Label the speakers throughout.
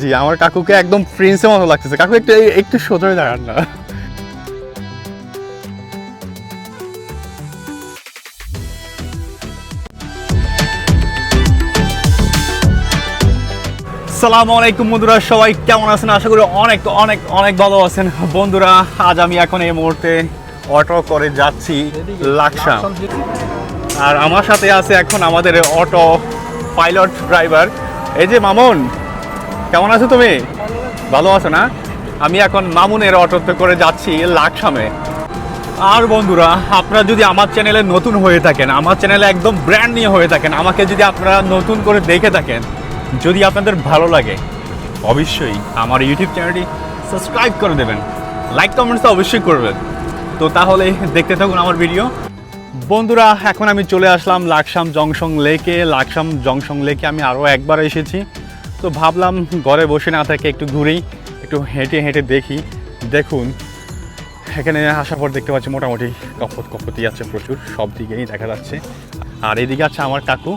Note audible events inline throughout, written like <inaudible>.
Speaker 1: জি, আমার কাকুকে একদম প্রিন্সের মতো লাগতেছে। কাকু, একটু একটু সোজা দাঁড়ান না। সালামু আলাইকুম বন্ধুরা, সবাই কেমন আছেন? আশা করি অনেক অনেক অনেক ভালো আছেন। বন্ধুরা, আজ আমি এখন এই মুহূর্তে অটো করে যাচ্ছি লাকসা আর আমার সাথে আছে এখন আমাদের অটো পাইলট ড্রাইভার। এই যে মামুন কেমন আছো তুমি? ভালো আছো না? আমি এখন মামুনের অটোতে করে যাচ্ছি লাকসামে। আর বন্ধুরা, আপনারা যদি আমার চ্যানেলে নতুন হয়ে থাকেন, আমার চ্যানেলে একদম ব্র্যান্ড নিয়ে হয়ে থাকেন, আমাকে যদি আপনারা নতুন করে দেখে থাকেন, যদি আপনাদের ভালো লাগে, অবশ্যই আমার ইউটিউব চ্যানেলটি সাবস্ক্রাইব করে দেবেন। লাইক কমেন্টস অবশ্যই করবেন। তো তাহলে দেখতে থাকুন আমার ভিডিও বন্ধুরা, এখন আমি চলে আসলাম লাকসাম জংশন লেকে। লাকসাম জংশন লেকে আমি আরও একবার এসেছি। তো ভাবলাম ঘরে বসে না থাকে একটু ঘুরেই একটু হেঁটে হেঁটে দেখি। দেখুন এখানে আসার পর দেখতে পাচ্ছি মোটামুটি কপত কপতি আছে প্রচুর সব দিকেই দেখা যাচ্ছে। আর এদিকে আছে আমার কাকু।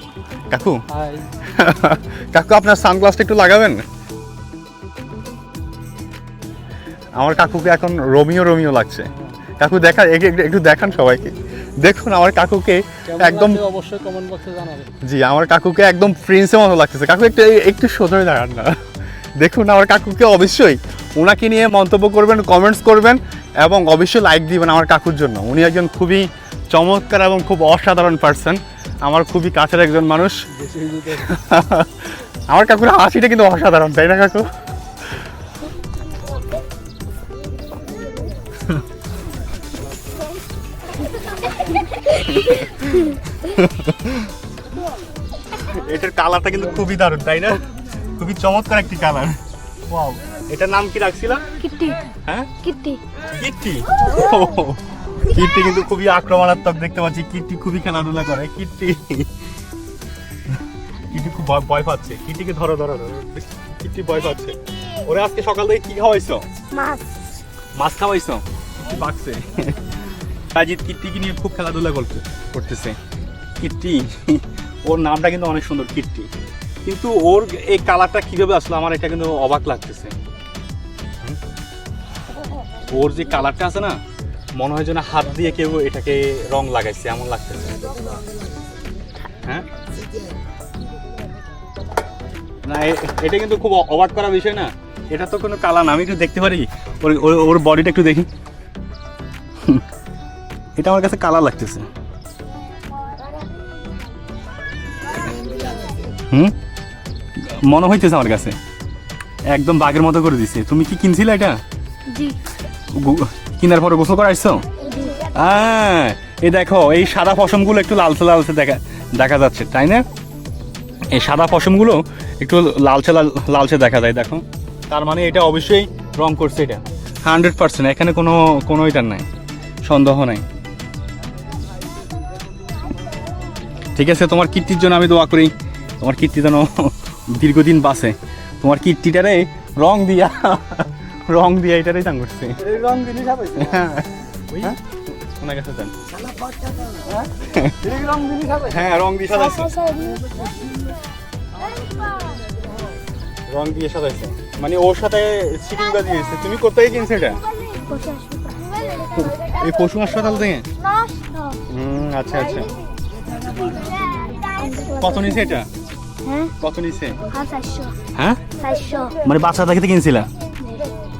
Speaker 1: কাকু? <laughs> কাকু আপনার সানগ্লাসটা একটু লাগাবেন? আমার কাকুকে এখন রোমিও রোমিও লাগছে। কাকু দেখা একে- একটু- একটু দেখান সবাইকে। দেখুন আমার কাকুকে একদম
Speaker 2: অবশ্যই কমেন্ট বক্সে জানাবেন।
Speaker 1: জি আমার কাকুকে একদম প্রিন্সের মতো লাগতেছে। কাকু একটু একটু সোজা দাঁড়ান না। দেখুন আমার কাকুকে অবশ্যই ওনাকে নিয়ে মন্তব্য করবেন কমেন্টস করবেন এবং অবশ্যই লাইক দিবেন আমার কাকুর জন্য। উনি একজন খুবই চমৎকার এবং খুব অসাধারণ পার্সন আমার খুবই কাছের একজন মানুষ। <laughs> আমার কাকুর হাসিটা কিন্তু অসাধারণ তাই না কাকু? এটার কালারটা কিন্তু খুবই দারুণ তাই না? খুবই চমৎকার একটি কালার ওয়াও এটার নাম কি রাখছিলাম?
Speaker 3: কিট্টি।
Speaker 1: হ্যাঁ?
Speaker 3: কিট্টি।
Speaker 1: কিট্টি। কিট্টি কিন্তু খুবই আক্রমণাত্মক দেখতে পাচ্ছি কিট্টি খুবই খেলাধুলা করে কিট্টি। কিট্টি খুব ভয় ভয় পাচ্ছে। কিট্টিকে ধরো ধরো ধরো। কিট্টি ভয় পাচ্ছে। ওরে আজকে সকাল থেকে কি খাওয়াইছো?
Speaker 3: মাছ।
Speaker 1: মাছ খাওয়াইছো? কিট্টি বাকছে কাজিত কিট্টিকে নিয়ে খুব খেলাধুলা করতে করতেছে। কীর্তি, ওর নামটা কিন্তু অনেক সুন্দর, কীর্তি। কিন্তু ওর এই কালারটা কীভাবে আসলো আমার এটা কিন্তু অবাক লাগতেছে। ওর যে কালারটা আছে না, মনে হয় যেন হাত দিয়ে কেউ এটাকে রং লাগাইছে, এমন লাগতেছে। হ্যাঁ? না এটা কিন্তু খুব অবাক করা বিষয় না। এটা তো কোনো কালার না, আমি একটু দেখতে পারি। ওর, ওর- বডিটা একটু দেখি। এটা আমার কাছে কালা লাগতেছে। হুম? মনে হইতেছে আমার কাছে। একদম বাঘের মতো করে দিছে। তুমি কি কিনছিলে এটা? কিনার পরে গোসল করে আসছো হ্যাঁ এই দেখো এই সাদা পশমগুলো একটু লালচে লালচে দেখা দেখা যাচ্ছে তাই না? এই সাদা পশমগুলো একটু লালচে লাল লালচে দেখা যায় দেখো। তার মানে এটা অবশ্যই রং করছে এটা। হান্ড্রেড পার্সেন্ট এখানে কোনো কোনো এটার নাই। সন্দেহ নাই। ঠিক আছে তোমার কীর্তির জন্য আমি দোয়া করি। তোমার কীর্তি যেন দীর্ঘদিন বাঁচে। তোমার কীর্তিটারে রং দিয়া রং দিয়া এটারই চাং করছে।
Speaker 2: রং
Speaker 1: হ্যাঁ। ওনার কাছে যান
Speaker 2: রং
Speaker 1: হ্যাঁ রং দিয়ে সাজাইছে রং দিয়ে সাজাইছে মানে ওর সাথে সিটিং বাজি হয়েছে তুমি কোথায় কিনছো এটা? এই পশু হাসপাতাল থেকে? আচ্ছা আচ্ছা। কত নিছে এটা?
Speaker 3: হ্যাঁ?
Speaker 1: কত নিছে?
Speaker 3: হ্যাঁ
Speaker 1: হ্যাঁ? মানে বাচ্চা থাকতে কিনছিলা?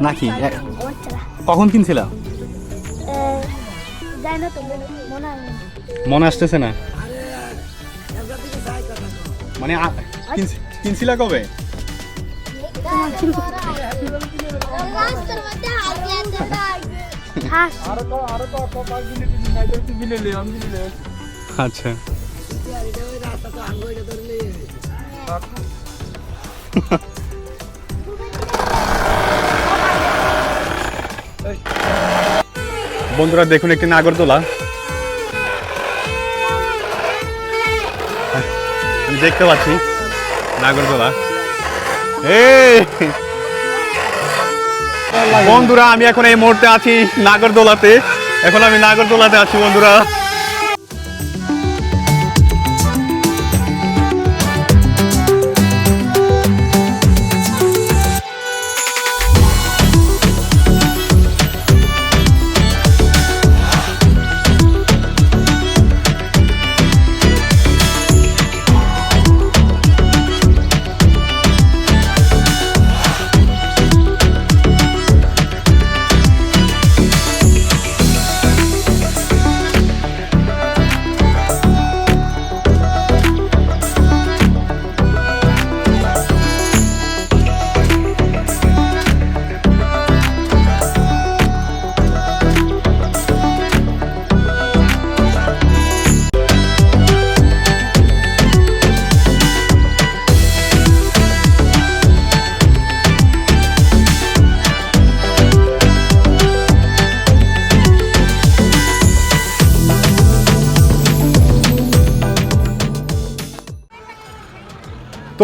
Speaker 1: নাকি? কখন কিনছিলা?
Speaker 3: মনে হয়
Speaker 1: আসতেছে না। মানে কিনছি- কিনছিলা কবে?
Speaker 2: বিলে
Speaker 1: আচ্ছা। <laughs> বন্ধুরা, দেখুন একটি নাগরদোলা। দেখতে পাচ্ছি নাগরদোলা। বন্ধুরা, আমি এখন এই মুহূর্তে আছি নাগরদোলাতে। এখন আমি নাগরদোলাতে আছি, বন্ধুরা।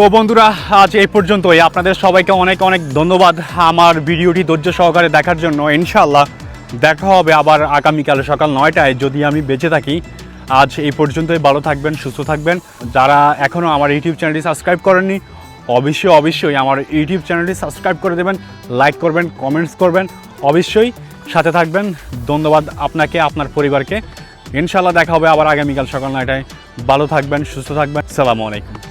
Speaker 1: তো বন্ধুরা, আজ এই পর্যন্তই। আপনাদের সবাইকে অনেক অনেক ধন্যবাদ আমার ভিডিওটি ধৈর্য সহকারে দেখার জন্য। ইনশাল্লাহ দেখা হবে আবার আগামীকাল সকাল নয়টায়। যদি আমি বেঁচে থাকি, আজ এই পর্যন্তই। ভালো থাকবেন, সুস্থ থাকবেন। যারা এখনও আমার ইউটিউব চ্যানেলটি সাবস্ক্রাইব করেননি, অবশ্যই অবশ্যই আমার ইউটিউব চ্যানেলটি সাবস্ক্রাইব করে দেবেন, লাইক করবেন, কমেন্টস করবেন। অবশ্যই সাথে থাকবেন। ধন্যবাদ আপনাকে, আপনার পরিবারকে। ইনশাল্লাহ দেখা হবে আবার আগামীকাল সকাল নয়টায়। ভালো থাকবেন, সুস্থ থাকবেন। সালামু আলাইকুম।